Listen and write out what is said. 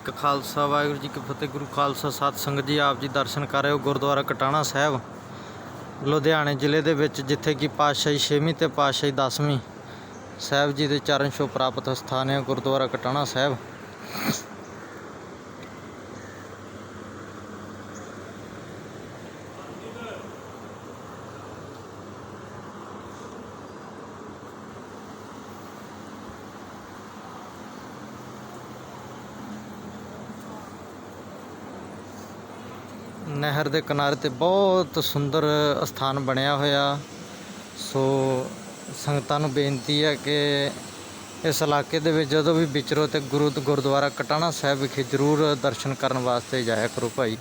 ਇੱਕ ਖਾਲਸਾ ਵਾਹਿਗੁਰੂ ਜੀ ਕੀ ਫਤਿਹ, ਗੁਰੂ ਖਾਲਸਾ ਸਤ ਸੰਗਤ ਜੀ, ਆਪ ਜੀ ਦਰਸ਼ਨ ਕਰ ਰਹੇ ਹੋ ਗੁਰਦੁਆਰਾ ਕਟਾਣਾ ਸਾਹਿਬ, ਲੁਧਿਆਣੇ ਜ਼ਿਲ੍ਹੇ ਦੇ ਵਿੱਚ, ਜਿੱਥੇ ਕਿ ਪਾਤਸ਼ਾਹੀ 6ਵੀਂ ਤੇ ਪਾਤਸ਼ਾਹੀ 10ਵੀਂ ਸਾਹਿਬ ਜੀ ਦੇ ਚਰਨ ਛੋਹ ਪ੍ਰਾਪਤ ਸਥਾਨ ਹੈ ਗੁਰਦੁਆਰਾ ਕਟਾਣਾ ਸਾਹਿਬ। ਨਹਿਰ ਦੇ ਕਿਨਾਰੇ ਤੇ ਬਹੁਤ ਸੁੰਦਰ ਸਥਾਨ ਬਣਿਆ ਹੋਇਆ। ਸੋ ਸੰਗਤਾਂ ਨੂੰ ਬੇਨਤੀ ਹੈ ਕਿ ਇਸ ਇਲਾਕੇ ਦੇ ਵਿੱਚ ਜਦੋਂ ਵੀ ਵਿਚਰੋ ਤੇ ਗੁਰੂ ਗੁਰਦੁਆਰਾ ਕਟਾਣਾ ਸਾਹਿਬ ਵਿਖੇ ਜ਼ਰੂਰ ਦਰਸ਼ਨ ਕਰਨ ਵਾਸਤੇ ਜਾਇਆ ਕਰੋ ਭਾਈ।